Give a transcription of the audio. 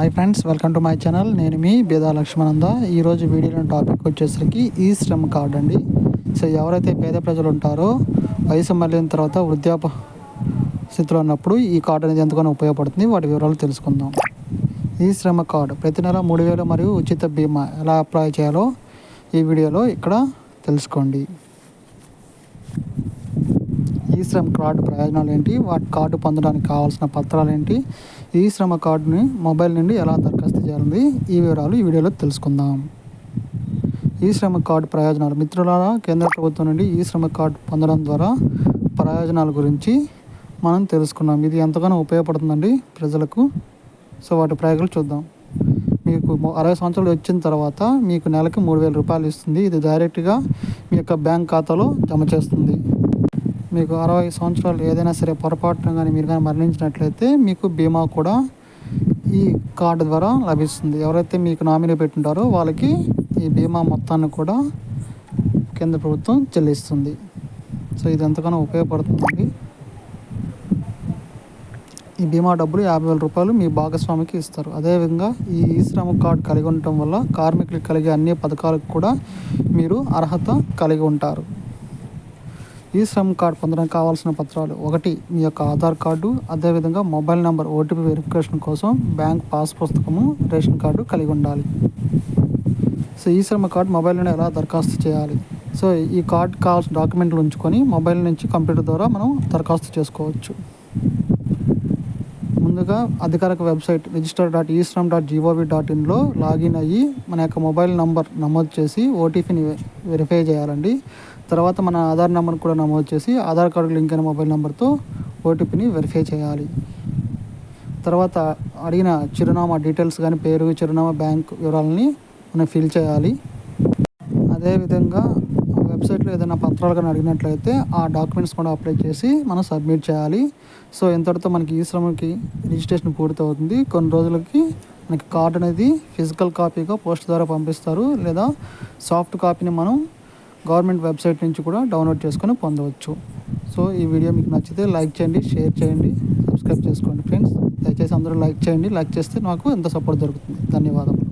Hi friends welcome to my channel నేను మీ బేదా లక్ష్మణంద. ఈరోజు వీడియోలో టాపిక్ వచ్చేసరికి ఈ శ్రమ్ కార్డ్ అండి. సో ఎవరైతే పేద ప్రజలు ఉంటారో వయసు మళ్ళిన తర్వాత వృద్ధాప స్థితిలో ఉన్నప్పుడు ఈ కార్డు అనేది ఎంతగానో ఉపయోగపడుతుంది. వాటి వివరాలు తెలుసుకుందాం. ఈ శ్రమ కార్డు ప్రతి నెల మూడు వేలు మరియు ఉచిత బీమా ఎలా అప్లై చేయాలో ఈ వీడియోలో ఇక్కడ తెలుసుకోండి. ఈ శ్రమ కార్డు ప్రయోజనాలు ఏంటి? వాటి కార్డు పొందడానికి కావాల్సిన పత్రాలు ఏంటి? ఈ శ్రమ కార్డుని మొబైల్ నుండి ఎలా దరఖాస్తు చేయాలి ఈ వివరాలు ఈ వీడియోలో తెలుసుకుందాం. ఈ శ్రమ కార్డు ప్రయోజనాలు. మిత్రులారా కేంద్ర ప్రభుత్వం నుండి ఈ శ్రమ కార్డు పొందడం ద్వారా ప్రయోజనాల గురించి మనం తెలుసుకున్నాం. ఇది ఎంతగానో ఉపయోగపడుతుందండి ప్రజలకు. సో వాటి ప్రయోగాలు చూద్దాం. మీకు అరవై సంవత్సరాలు వచ్చిన తర్వాత మీకు నెలకి మూడు వేల రూపాయలు ఇస్తుంది. ఇది డైరెక్ట్గా మీ యొక్క బ్యాంక్ ఖాతాలో జమ చేస్తుంది. మీకు అరవై సంవత్సరాలు ఏదైనా సరే పొరపాటున కానీ మీరు కానీ మరణించినట్లయితే మీకు బీమా కూడా ఈ కార్డు ద్వారా లభిస్తుంది. ఎవరైతే మీకు నామినీ పెట్టుంటారో వాళ్ళకి ఈ బీమా మొత్తాన్ని కూడా కేంద్ర ప్రభుత్వం చెల్లిస్తుంది. సో ఇది ఎంతగానో ఉపయోగపడుతుంది ఈ బీమా డబ్బులు యాభై వేల రూపాయలు మీ భాగస్వామికి ఇస్తారు. అదేవిధంగా ఈ ఈ శ్రమ కార్డు కలిగి ఉండటం వల్ల కార్మికులకు కలిగే అన్ని పథకాలకు కూడా మీరు అర్హత కలిగి ఉంటారు. ఈ శ్రమ్ కార్డ్ పొందడానికి కావాల్సిన పత్రాలు ఒకటి మీ యొక్క ఆధార్ కార్డు అదేవిధంగా మొబైల్ నెంబర్ ఓటీపీ వెరిఫికేషన్ కోసం బ్యాంక్ పాస్ పుస్తకము రేషన్ కార్డు కలిగి ఉండాలి. సో ఈ శ్రమ కార్డు మొబైల్ ఎలా దరఖాస్తు చేయాలి? సో ఈ కార్డ్ కావాల్సిన డాక్యుమెంట్లు ఉంచుకొని మొబైల్ నుంచి కంప్యూటర్ ద్వారా మనం దరఖాస్తు చేసుకోవచ్చు. ముందుగా అధికారిక website register dot eShram dot G O V dot ఇన్లో login అయ్యి మన యొక్క మొబైల్ నంబర్ నమోదు చేసి ఓటీపీని వెరిఫై చేయాలండి. తర్వాత మన ఆధార్ నెంబర్ కూడా నమోదు చేసి ఆధార్ కార్డు లింక్ అయిన మొబైల్ నెంబర్తో ఓటీపీని వెరిఫై చేయాలి. తర్వాత అడిగిన చిరునామా డీటెయిల్స్ కానీ పేరు చిరునామా బ్యాంక్ వివరాలని మనం ఫిల్ చేయాలి. అదేవిధంగా వెబ్సైట్లో ఏదైనా పత్రాలు కానీ అడిగినట్లయితే ఆ డాక్యుమెంట్స్ కూడా అప్లై చేసి మనం సబ్మిట్ చేయాలి. సో ఇంతటితో మనకి ఈ శ్రమకి రిజిస్ట్రేషన్ పూర్తవుతుంది. కొన్ని రోజులకి మనకి కార్డ్ అనేది ఫిజికల్ కాపీగా పోస్ట్ ద్వారా పంపిస్తారు. లేదా సాఫ్ట్ కాపీని మనం గవర్నమెంట్ వెబ్సైట్ నుంచి కూడా డౌన్లోడ్ చేసుకొని పొందవచ్చు. సో ఈ వీడియో మీకు నచ్చితే లైక్ చేయండి షేర్ చేయండి సబ్స్క్రైబ్ చేసుకోండి ఫ్రెండ్స్. దయచేసి అందరూ లైక్ చేయండి. లైక్ చేస్తే నాకు ఎంత సపోర్ట్ దొరుకుతుంది. ధన్యవాదాలు